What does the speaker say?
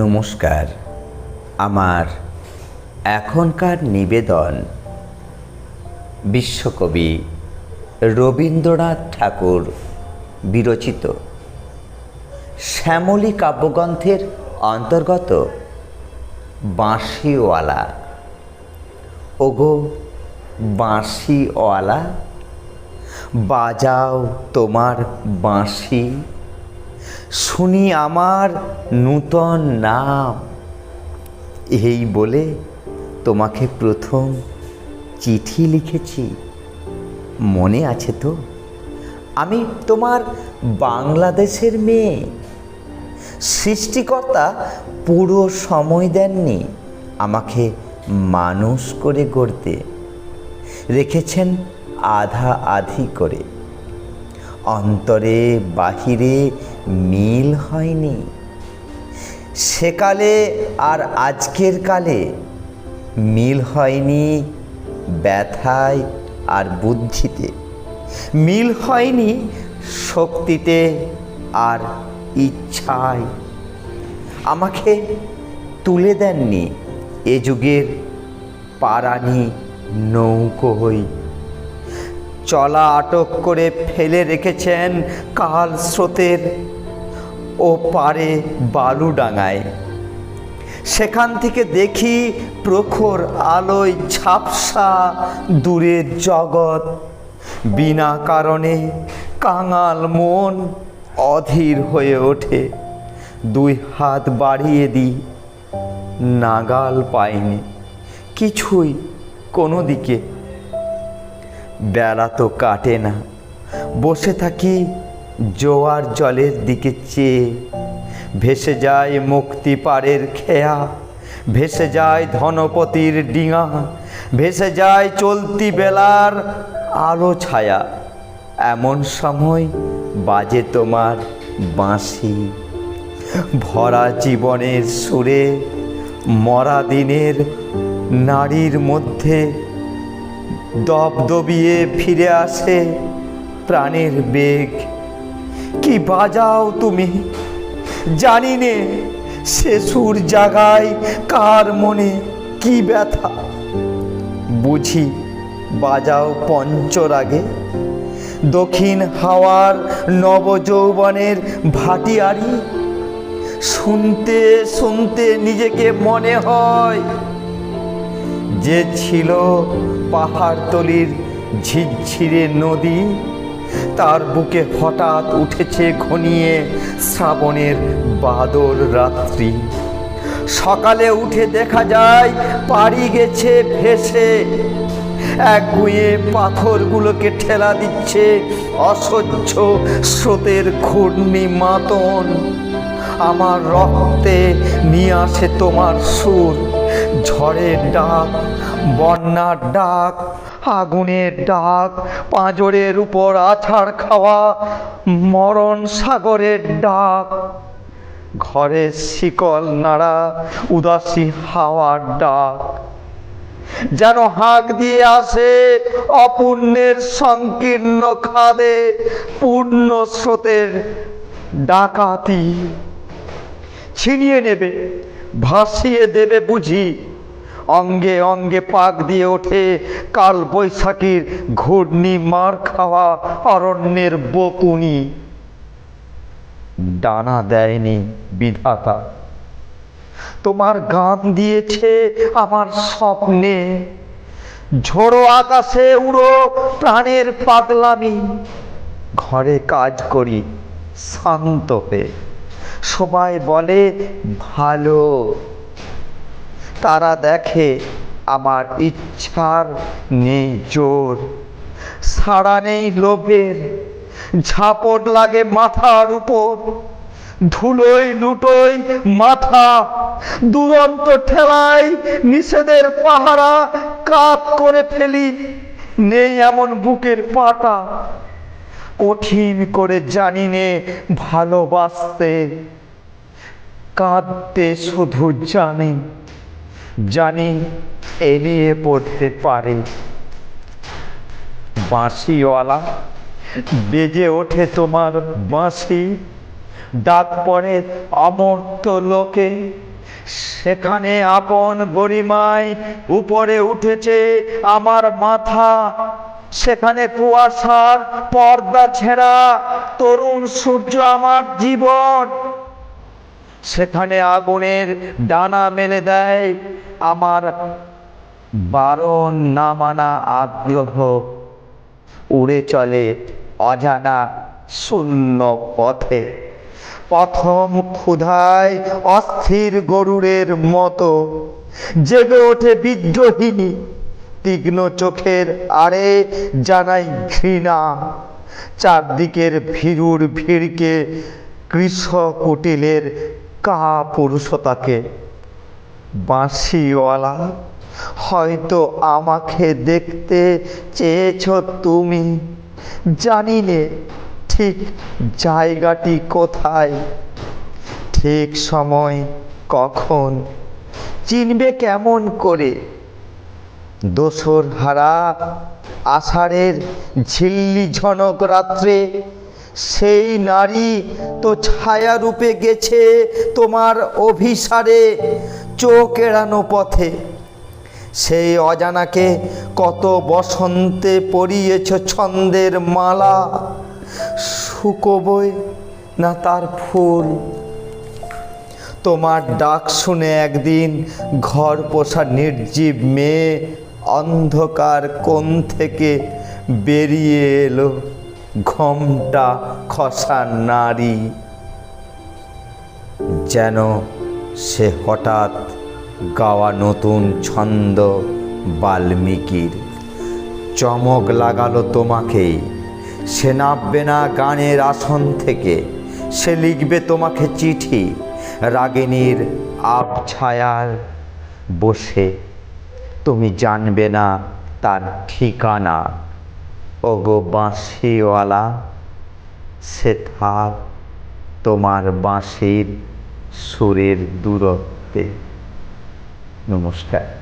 নমস্কার। আমার এখনকার নিবেদন বিশ্বকবি রবীন্দ্রনাথ ঠাকুর বিরচিত। শ্যামলী কাব্যগ্রন্থের অন্তর্গত বাঁশিওয়ালা। ওগো, বাঁশিওয়ালা, বাজাও তোমার বাঁশি। শুনি আমার নূতন নাম। এই বলে তোমাকে প্রথম চিঠি লিখেছি। মনে আছে তো? আমি তোমার বাংলাদেশের মেয়ে। সৃষ্টিকর্তা পুরো সময় দেননি আমাকে মানুষ করে গড়তে। রেখেছেন আধা আধি করে। অন্তরে, বাহিরে মিল হয়নি। সেকালে আর আজকের কালে মিল হয়নি ব্যথায় আর বুদ্ধিতে। মিল হয়নি শক্তিতে আর ইচ্ছায়। আমাকে তুলে দেননি এ যুগের পারানি নৌকোই চলা আটক করে ফেলে রেখেছেন কাল স্রোতের ও পারে বালুডাঙায় সেখান থেকে দেখি প্রখর আলোয় ঝাপসা দূরের জগৎ। বিনা কারণে কাঙাল মন অধীর হয়ে ওঠে। দুই হাত বাড়িয়ে দিই, নাগাল পাইনি, কিছুই কোনো দিকে। বেলা তো কাটে না, বসে থাকি জোয়ার জলের দিকে চেয়ে। ভেসে যায় মুক্তি পাড়ের খেয়া, ভেসে যায় ধনপতির ডিঙা, ভেসে যায় চলতি বেলার আলো ছায়া। এমন সময় বাজে তোমার বাঁশি। ভরা জীবনের সুরে মরা দিনের নারীর মধ্যে দবদবিয়ে ফিরে আসে প্রাণের বেগ। কি বাজাও তুমি? জানি নে, সে সুর জাগায় কার মনে কি ব্যথা? বুঝি বাজাও পঞ্চরাগে। দক্ষিণ হাওয়ার নবযৌবনের ভাটিয়ারি। শুনতে শুনতে নিজেকে মনে হয় যে ছিল পাহাড়তলির ঝিরঝিরে নদী। তার বুকে হঠাৎ উঠেছে ঘনিয়ে শ্রাবণের বাদর রাত্রি। সকালে উঠে দেখা যায় পাড়ি গেছে ভেসে। এক গুয়ে পাথরগুলোকে ঠেলা দিচ্ছে অসহ্য স্রোতের ঘূর্ণি মাতন। আমার রক্তে নিয়ে আসে তোমার সুর, ঝড়ের ডাক বন্যার ডাক, আগুনের ডাক, পাঁজরের উপর আছাড় খাওয়া, মরণ সাগরের ডাক। ঘরের শিকল নাড়া, উদাসী হাওয়ার ডাক। যেন হাঁক দিয়ে আসে অপূর্ণের সংকীর্ণ খাদে, পূর্ণ স্রোতের ডাকাতি। ছিনিয়ে নেবে, ভাসিয়ে দেবে বুঝি অঙ্গে অঙ্গে পাক দিয়ে ওঠে কাল বৈশাখীর ঘূর্ণি মার খাওয়া অরণ্যের বকুনি। ডানা দেয়নি বিধাতা। তোমার গান দিয়েছে আমার স্বপ্নে। ঝোড়ো আকাশে উড়ো প্রাণের পাগলামি। ঘরে কাজ করি শান্ত হয়ে। সবাই বলে ভালো। তারা দেখে, আমার ইচ্ছার নেই জোর, সাড়া নেই লোভের, ঝাপট লাগে মাথার উপর, ধুলোয় লুটোয় মাথা, দুরন্ত ঠেলায় নিষেধের পাহারা কাপ করে ফেলি, নেই এমন বুকের পাটা কঠিন করে জানি নে ভালোবাসতে, কাঁদতে শুধু জানি। জানি এড়িয়ে পড়তে পারে। বাঁশিওয়ালা, বেজে ওঠে তোমার বাঁশি। ডাক পড়ে অমর্ত লোকে। সেখানে আপন গরিমায় উপরে উঠেছে আমার মাথা। সেখানে কুয়াশার পর্দা ছেঁড়া তরুণ সূর্য আমার জীবন। সেখানে আগুনের ডানা মেলে দেয়। আমার বারণ না মানা আগ্রহ উড়ে চলে অজানা শূন্য পথে। প্রথম ক্ষুধায় অস্থির গরুরের মতো জেগে ওঠে বিদ্রোহিনী। তীক্ষ্ণ চোখের আড়ে জানাই ঘৃণা। চারদিকের ভীরুর ভিড়কে কৃষক কুটিলের কা পুরুষতাকে বাঁশিওয়ালা, হয়তো আমাকে দেখতে চেয়েছ তুমি। জানি নে ঠিক জায়গাটি কোথায়, ঠিক সময় কখন, চিনবে কেমন করে। দোসর হারা আষাঢ়ের ঝিল্লি ঝনক রাত্রে সেই নারী তো ছায়া রূপে গেছে তোমার অভিসারে, চোখ এড়ানো পথে। সেই অজানাকে কত বসন্তে পরিয়েছ ছন্দের মালা, শুকোবই না তার ফুল। তোমার ডাক শুনে একদিন ঘর পোষা নির্জীব মেয়ে অন্ধকার কোণ থেকে বেরিয়ে এলো। ঘমটা খসা নারী। যেন সে হঠাৎ গাওয়া নতুন ছন্দ বাল্মীকির। চমক লাগালো তোমাকেই সে নামবে না গানের আসন থেকে, সে লিখবে তোমাকে চিঠি, রাগিনীর আবছায়ার বসে। তুমি জানবে না তার ঠিকানা। ওগো বাঁশিওয়ালা সে থাক তোমার বাঁশির সুরের দূরত্বে। নমস্কার।